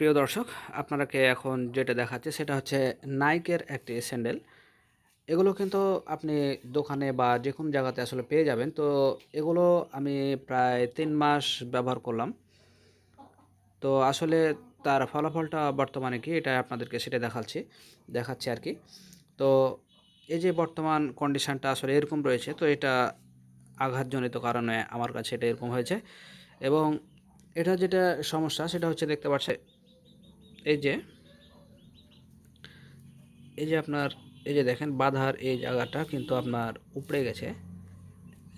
প্রিয় দর্শক, আপনারাকে এখন যেটা দেখাচ্ছে সেটা হচ্ছে নাইকের একটি স্যান্ডেল। এগুলো কিন্তু আপনি দোকানে বা যে কোনো জায়গাতে আসলে পেয়ে যাবেন। তো এগুলো আমি প্রায় তিন মাস ব্যবহার করলাম। তো আসলে তার ফলাফলটা বর্তমানে কি, এটা আপনাদেরকে সেটা দেখাচ্ছি দেখাচ্ছি আর কি। তো এই যে বর্তমান কন্ডিশনটা আসলে এরকম রয়েছে, তো এটা আঘাতজনিত কারণে আমার কাছে এটা এরকম হয়েছে। এবং এটা যেটা সমস্যা, সেটা হচ্ছে দেখতে পাচ্ছে এই যে এই যে আপনার, এই যে দেখেন, বাধার এই জায়গাটা কিন্তু আপনার উপড়ে গেছে।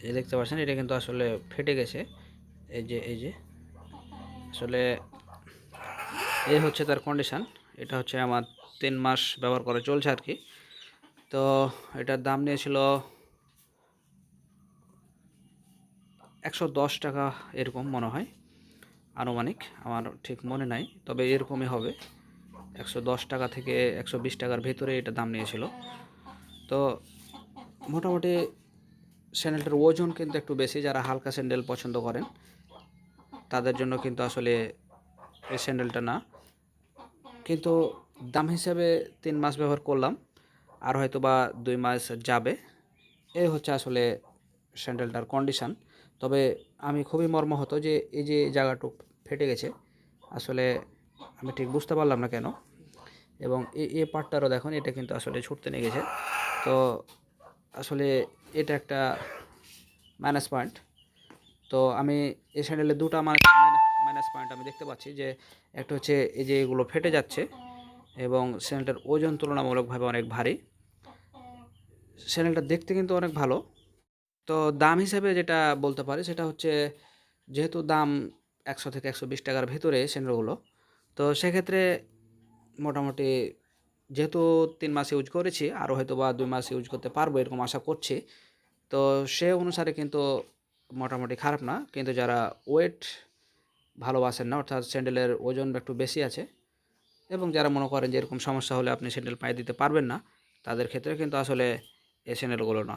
এই যে দেখতে পাচ্ছেন, এটা কিন্তু আসলে ফেটে গেছে। এই যে এই যে, আসলে এই হচ্ছে তার কন্ডিশান এটা হচ্ছে আমার তিন মাস ব্যবহার করে চলছে আর কি। তো এটার দাম নিয়েছিল একশো দশ টাকা এরকম মনে হয়। আনুমানিক, আমার ঠিক মনে নাই, তবে এরকমই হবে। একশো দশ টাকা থেকে একশো বিশ টাকার ভেতরে এটা দাম নিয়েছিল। তো মোটামুটি স্যান্ডেলটার ওজন কিন্তু একটু বেশি, যারা হালকা স্যান্ডেল পছন্দ করেন, তাদের জন্য কিন্তু আসলে এই স্যান্ডেলটা না। কিন্তু দাম হিসাবে তিন মাস ব্যবহার করলাম, আর হয়তো বা দুই মাস যাবে। এই হচ্ছে আসলে স্যান্ডেলটার কন্ডিশান তবে আমি খুবই মর্মাহত যে এই যে জায়গাটুক ফেটে গেছে, আসলে আমি ঠিক বুঝতে পারলাম না কেন। এবং এই এ পার্টটারও দেখুন, এটা কিন্তু আসলে ছুটতে নিয়ে গেছে। তো আসলে এটা একটা মাইনাস পয়েন্ট তো আমি এই স্যান্ডেলের দুটো মাইনাস পয়েন্ট আমি দেখতে পাচ্ছি যে, একটা হচ্ছে এই যে এগুলো ফেটে যাচ্ছে এবং স্যান্ডেলটার ওজন তুলনামূলকভাবে অনেক ভারী। স্যান্ডেলটা দেখতে কিন্তু অনেক ভালো। তো দাম হিসেবে যেটা বলতে পারি সেটা হচ্ছে যেহেতু দাম একশো থেকে একশো বিশ টাকার ভেতরে স্যান্ডেলগুলো তো সেক্ষেত্রে মোটামুটি যেহেতু তিন মাস ইউজ করেছি আরও হয়তো বা দুই মাস ইউজ করতে পারব এরকম আশা করছি। তো সে অনুসারে কিন্তু মোটামুটি খারাপ না, কিন্তু যারা ওয়েট ভালোবাসেন না, অর্থাৎ স্যান্ডেলের ওজন একটু বেশি আছে এবং যারা মনে করেন যে এরকম সমস্যা হলে আপনি স্যান্ডেল পায়ে দিতে পারবেন না, তাদের ক্ষেত্রে কিন্তু আসলে এই স্যান্ডেলগুলো না।